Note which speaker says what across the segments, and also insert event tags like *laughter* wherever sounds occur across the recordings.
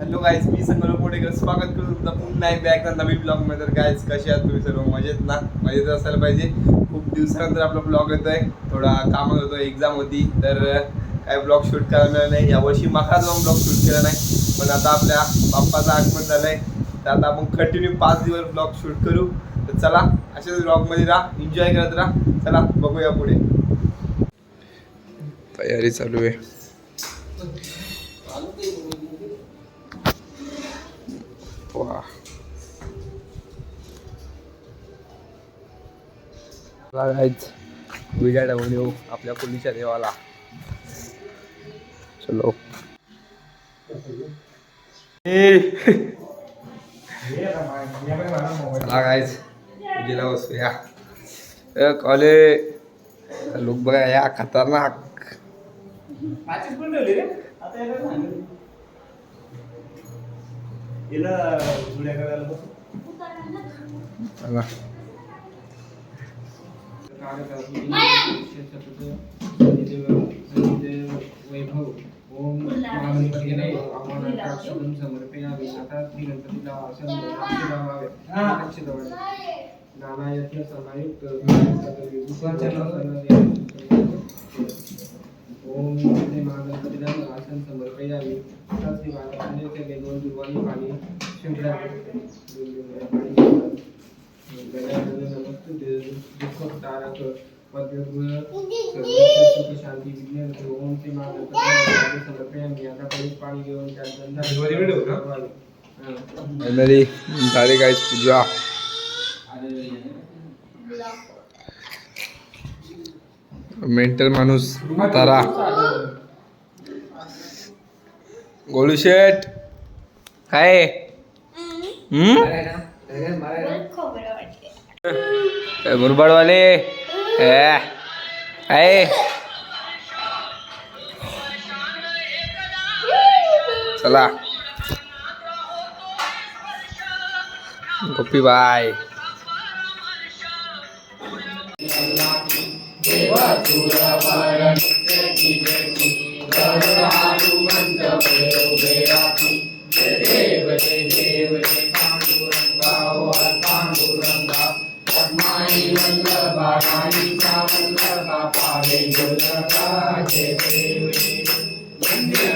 Speaker 1: Hello guys मी संगल पोटेकर स्वागत करतो तुमचं पुन्हा एकदा एकदा नवीन ब्लॉगमध्ये. तर गाईज कसे आहात तुम्ही सर्व? मजेत ना? मजेत असायला पाहिजे. खूप दिवसानंतर आपला ब्लॉग येतोय. थोडा कामात होतो एक्झाम होती. तर काय ब्लॉग शूट करायला नाही. यावर्षी मका जाऊन ब्लॉग शूट केला नाही. पण आता आपल्या बाप्पाचं आगमन झालंय. तर आता आपण कंटिन्यू पाच दिवस ब्लॉग शूट करू. तर चला अशाच ब्लॉगमध्ये राहा. एन्जॉय करत राहा. चला बघूया पुढे. तयारी चालू आहे. वा टाकून येऊ आपल्या पोलीच्या देवाला चलो. *laughs* चला गायच पूजेला बसूया. ए कॉले. लोक बघा या खतरनाक.
Speaker 2: वैभव ओम महागणपती आवाहनाक्षरम समर्पयामि आता श्री गणपतीला आसन लावावे नानायत्न समायुक्त ओम श्री महागणपतीला आसन समर्पयामि त्याच श्री महागणपतीचे दोन दुर्वाणी पाणी शिंपडावे शांती विज्ञान ओम श्री आता पाणी घेऊन त्यात
Speaker 1: झाली पूजा मेंटल माणूस तारा गोलू शेट काय मुरबाडवाले आहे चला. गोपी बाय भानु मंडपे उभे राखी देव जय देव जय पांडुरंगा ओ पांडुरंगा. पद्माई वल्लभा राणीचा वल्लभा पावे गोलका जय
Speaker 3: देव वंद्य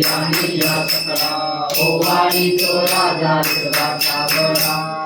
Speaker 3: राणी या
Speaker 1: ओ वाणी तो
Speaker 3: राजा शिवाचा बळा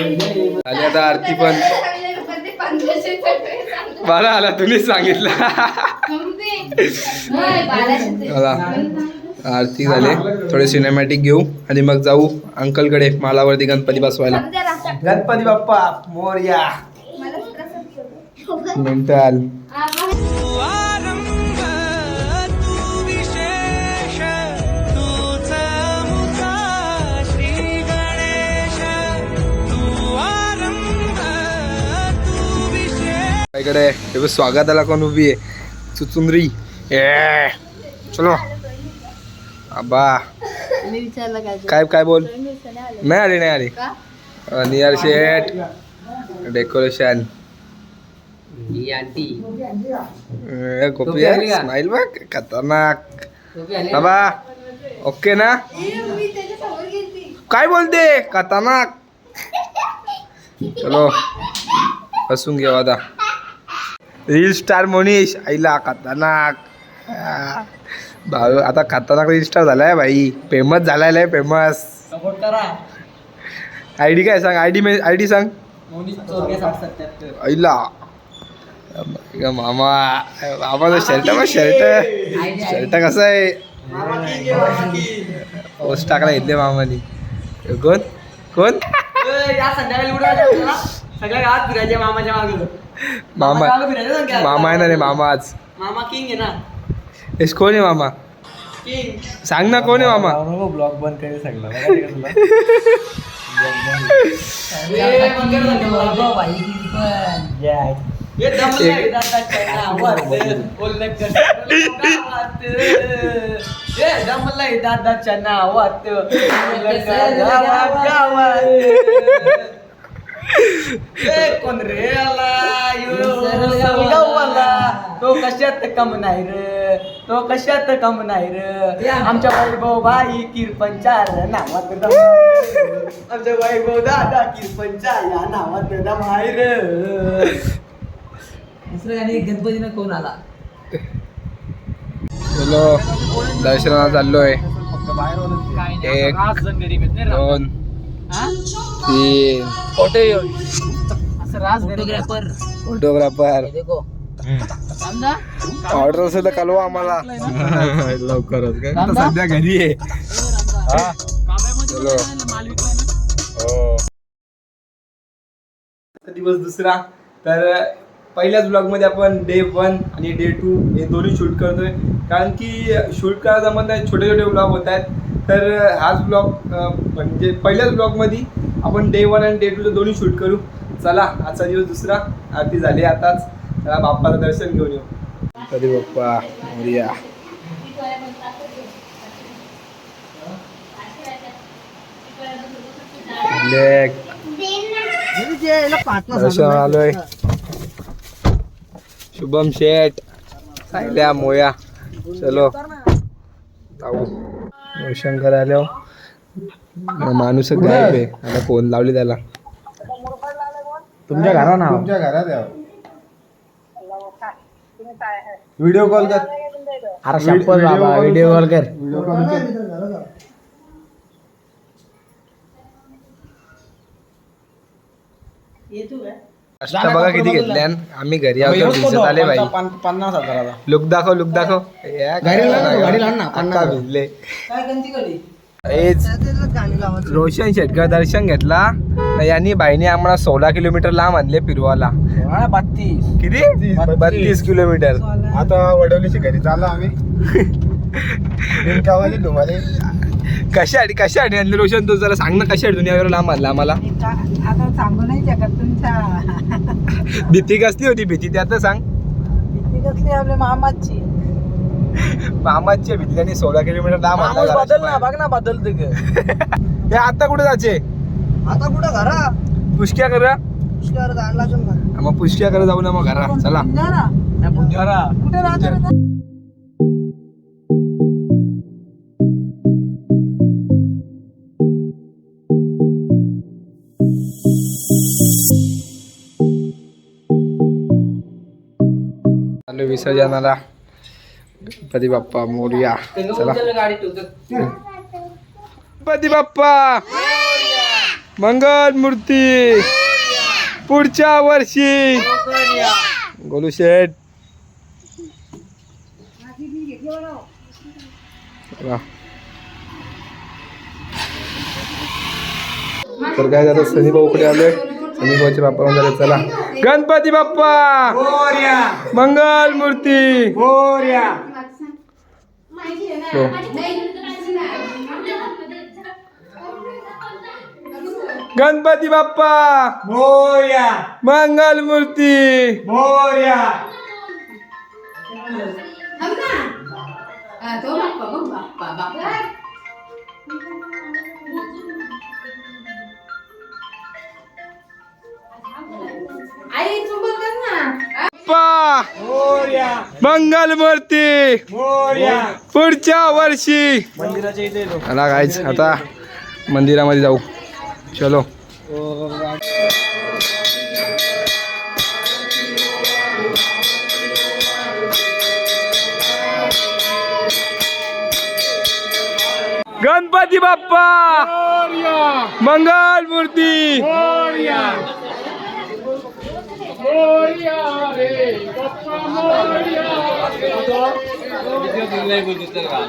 Speaker 1: आली आता आरती पण मला आला तुम्हीच सांगितलं. आरती झाले. थोडे सिनेमॅटिक घेऊ आणि मग जाऊ अंकलकडे मालावरती गणपती बसवायला. गणपती बाप्पा मोरया. मेंटल इकडे हे स्वागताला कोण उभी आहे? चुचुंदरी ए चलो. आबा. काय काय बोल? नाही आली नाही आली. नियर शेट डेकोरेशन. गोपी स्माईल बघ खतरनाक. बाबा ओके ना? काय बोलते? खतरनाक. चलो. बसून घेऊ आता. रील स्टार मोनीश आईला खतरनाक. भाऊ आता खतरनाक रील स्टार झालाय भाई. फेमस झालाय फेमस आय डी काय सांग? आय डी आय डी सांग. आईला. मामा. मामाचा शर्ट शर्ट शर्ट कसं आहे? पोस्ट टाकला घेतले मामाने. कोण? कोण?
Speaker 4: संध्याकाळी. सगळ्या गावात फिरायचे मामाच्या मागे
Speaker 1: मामा
Speaker 4: काल फिरायला सांग की
Speaker 1: मामा आहे ना रे मामा आज.
Speaker 4: मामा किंग आहे ना.
Speaker 1: एस कोण आहे मामा?
Speaker 4: किंग
Speaker 1: सांग ना कोण आहे मामा
Speaker 5: ब्लॉग बंद करायला सांगला
Speaker 4: हे दमलंय दादाच्या नावात, ओलक गावात. हे दमलंय दादाच्या नावात ओलक गावात गावात. हे कोण रे आला. तो कशात कम नाही रे? तो कशात कम नाही रे? आमच्या वैभव भाई किरपंचार नावात दम आमच्या वैभव दादा किरपंचा या नावात दम आहे रे.
Speaker 6: दुसरं गाणी गणपतीनं कोण आला?
Speaker 1: चलो दर्शनाला चाललोय. एक दोन तीन
Speaker 6: फोटोग्राफर
Speaker 1: फोटोग्राफर
Speaker 6: देखो.
Speaker 1: ऑर्डर असेल तर कळवा आम्हाला. *laughs* *laughs* लवकरच काय? आता सध्या घरी आहे. चलो. हो. दिवस दुसरा. तर पहिल्याच ब्लॉगमध्ये आपण डे वन आणि डे टू हे दोन्ही शूट करतोय. कारण की शूट जमत नाही छोटे छोटे ब्लॉग होत आहेत. तर हाच ब्लॉग म्हणजे पहिल्याच ब्लॉगमध्ये आपण डे वन आणि डे टूचं दोन्ही शूट करू. चला आजचा दिवस दुसरा. आरती झाली आताच. चला बाप्पाचं दर्शन घेऊन येऊ. तरी बाप्पा मोरिया. आलोय. शुभम शेठ. सायल्या मोया. चलो. जाऊ. शंकर आलो माणूस गायब आहे. आता फोन लावली त्याला?
Speaker 5: तुमच्या घरा ना? तुमच्या घरात व्हिडिओ कॉल कर.
Speaker 6: अरे शपथ बाबा व्हिडिओ कॉल कर.
Speaker 5: व्हिडिओ कॉल कर.
Speaker 1: आता बघा किती घेतल्या. आम्ही घरी आलो भिजत आले बाई.
Speaker 5: पन्नास हजाराचा.
Speaker 1: लुक दाखव लुक दाखव.
Speaker 5: पन्नास.
Speaker 1: भिजले. रोशन शेटकर दर्शन घेतला. यांनी बाईने आम्हाला सोळा किलोमीटर लांब आणले फिरवाला
Speaker 6: बत्तीस.
Speaker 1: किती? बत्तीस. किलोमीटर.
Speaker 5: आता वडवलीची घरी चाललो आम्ही. *laughs*
Speaker 1: कशासाठी कशासाठी आणले रोशन? तू जरा सांग ना कशासाठी दुनियावर लांब आणला आम्हाला?
Speaker 6: आता सांगू नाही शकत तुमच्या. *laughs*
Speaker 1: भीती कसली होती भीती? ते आता सांग.
Speaker 6: भीती कसली आपल्या मामाची?
Speaker 1: मामाच्या भीतीने सोळा किलोमीटर लांब आणला
Speaker 6: बदल ना बघ ना बदल
Speaker 1: बाहेर. *laughs* हे आता कुठे जायचे?
Speaker 6: आता कुठं घरा?
Speaker 1: पुष्क्या करा
Speaker 6: ना.
Speaker 1: मग पुष्क्या करा जाऊ ना मग घरा. चला.
Speaker 6: बुंजारा कुठे राहतो?
Speaker 1: चालू विसर्जनाला गणपती बाप्पा मोर्या चला गणपती बाप्पा मंगल मूर्ती पुढच्या वर्षी गोलू शेठ. तर काय झालं सनी भाऊकडे आलोय सनी भाऊचे बाप्पा वगैरे चला गणपती बाप्पा मंगल मूर्ती हो. गणपती बाप्पा मंगल मूर्ती
Speaker 3: आई तू बोल कर ना
Speaker 1: बाप्पा मंगल मूर्ती पुढच्या वर्षी.
Speaker 5: मंदिराच्या इथे
Speaker 1: चला गायच आता मंदिरामध्ये जाऊ. चलो. गणपती बाप्पा. मंगल मूर्ती.
Speaker 7: দ্বিতীয় দিন নাই বলছিস তার গান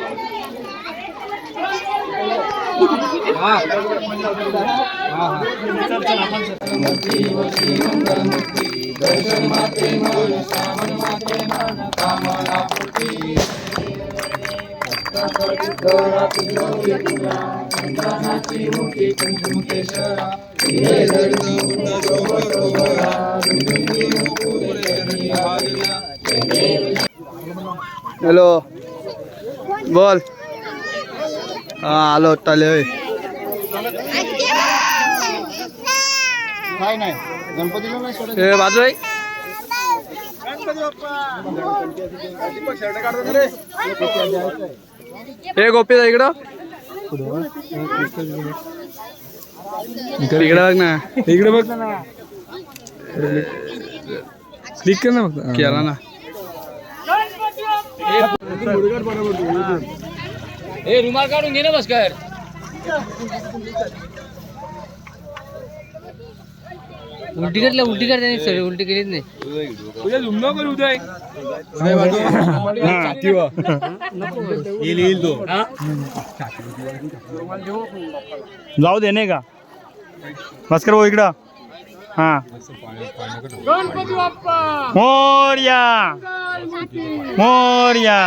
Speaker 7: દર્શન हॅलो. बोल. हा आलो टाले होय. काय नाही गणपतीला नाही सोडत
Speaker 1: ए, बाजू आहे हे गोपी इकडं. इकडे बघ ना. इकडे बघ ना. क्लिक कर ना फक्त केला ना
Speaker 8: हे रुमाल काढून घे ना बसकर उलटी करल्या उलटी करते सगळे उलटी केलीच नाही.
Speaker 1: तुझ्या झुम न करू उदय
Speaker 7: जाऊ दे नाही का? भास्कर भाऊ इकडं. हा. मोर्या. मोर्या.